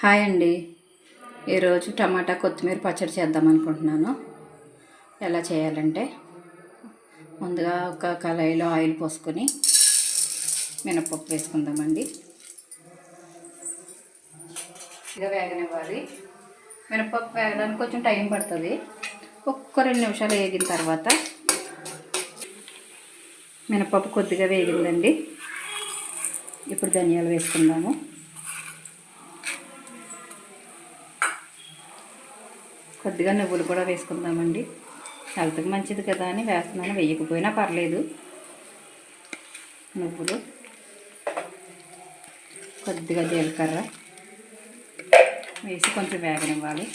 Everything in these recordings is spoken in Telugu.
హాయ్ అండి. ఈరోజు టమాటా కొత్తిమీర పచ్చడి చేద్దాం అనుకుంటున్నాను. ఎలా చేయాలంటే ముందుగా ఒక కళాయిలో ఆయిల్ పోసుకొని మినపప్పు వేసుకుందామండి. ఇక వేగనివ్వాలి. మినపప్పు వేగడానికి కొంచెం టైం పడుతుంది. ఒక్క రెండు నిమిషాలు వేగిన తర్వాత మినపప్పు కొద్దిగా వేగిందండి. ఇప్పుడు ధనియాలు వేసుకుందాము. కొద్దిగా నువ్వులు కూడా వేసుకుందామండి. హెల్త్కి మంచిది కదా అని వేస్తున్నాను. వేయకపోయినా పర్లేదు. నువ్వులు. కొద్దిగా జీలకర్ర. వేసి కొంచెం వేగనివ్వాలి.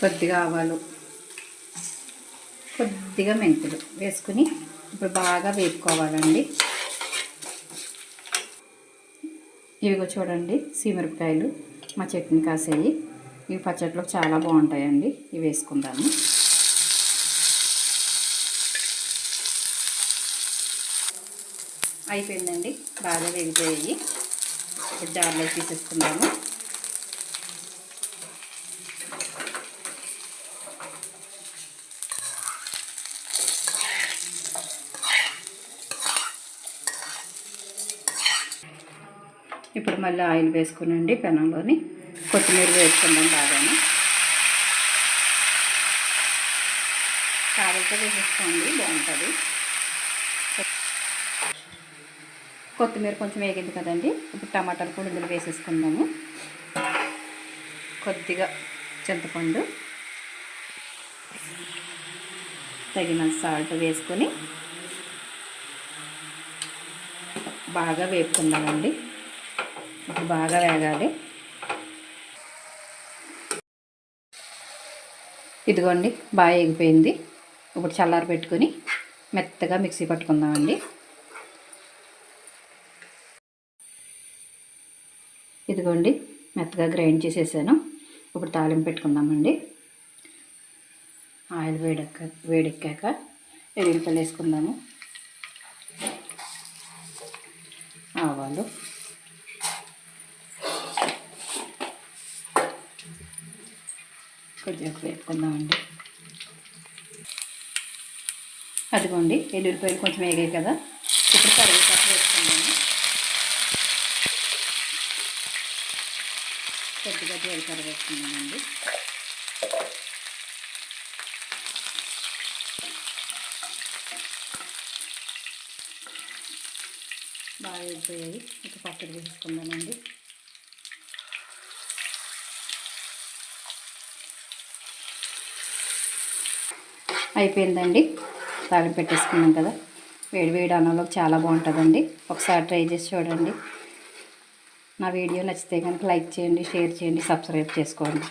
కొద్దిగా ఆవాలు. కొద్దిగా మెంతులు వేసుకుని ఇప్పుడు బాగా వేపుకోవాలండి. ఇవిగో చూడండి సీమిరపకాయలు మా చట్నీ కాసేవి ఇవి పచ్చట్లో చాలా బాగుంటాయండి. ఇవి వేసుకుందాము. అయిపోయిందండి. బాగా వేగిపోయాయి. ఇప్పుడు జార్లో తీసేసుకుందాము. ఇప్పుడు మళ్ళీ ఆయిల్ వేసుకునండి పెనంలోని. కొత్తిమీర వేసుకుందాం బాగానే. కారంతో వేసేసుకోండి బాగుంటుంది. కొత్తిమీర కొంచెం వేగింది కదండి. ఇప్పుడు టమాటాలు కూడా ఇందులో వేసేసుకుందాము. కొద్దిగా చింతపండు తగిన సాల్ట్ వేసుకొని బాగా వేపుకుందామండి. బాగా వేగాలి. ఇదిగోండి బాగా ఎగిపోయింది ఇప్పుడు చల్లారి పెట్టుకొని మెత్తగా మిక్సీ పట్టుకుందామండి. ఇదిగోండి మెత్తగా గ్రైండ్ చేసేసాను. ఇప్పుడు తాలింపు పెట్టుకుందామండి. ఆయిల్ వేడెక్క వేడెక్కాక ఎల్లుల్లిపల్లి వేసుకుందాము. ఆవాలు. కొద్దిగా వేపుకుందామండి అదిగోండి ఎల్లుల్లిపాయలు కొంచెం వేగాయి కదా. ఇప్పుడు కరివేపాకు వేసుకుందాము. కొద్దిగా జీలకర్ర వేసుకుందామండి. బాగా వేగిపోయాయి. ఇక పచ్చడి వేసుకుందామండి. అయిపోయిందండి. తాళం పెట్టేసుకున్నాం కదా. వేడి వేడి అన్నంలోకి చాలా బాగుంటుందండి. ఒకసారి ట్రై చేసి చూడండి. నా వీడియో నచ్చితే కనుక లైక్ చేయండి షేర్ చేయండి సబ్స్క్రైబ్ చేసుకోండి.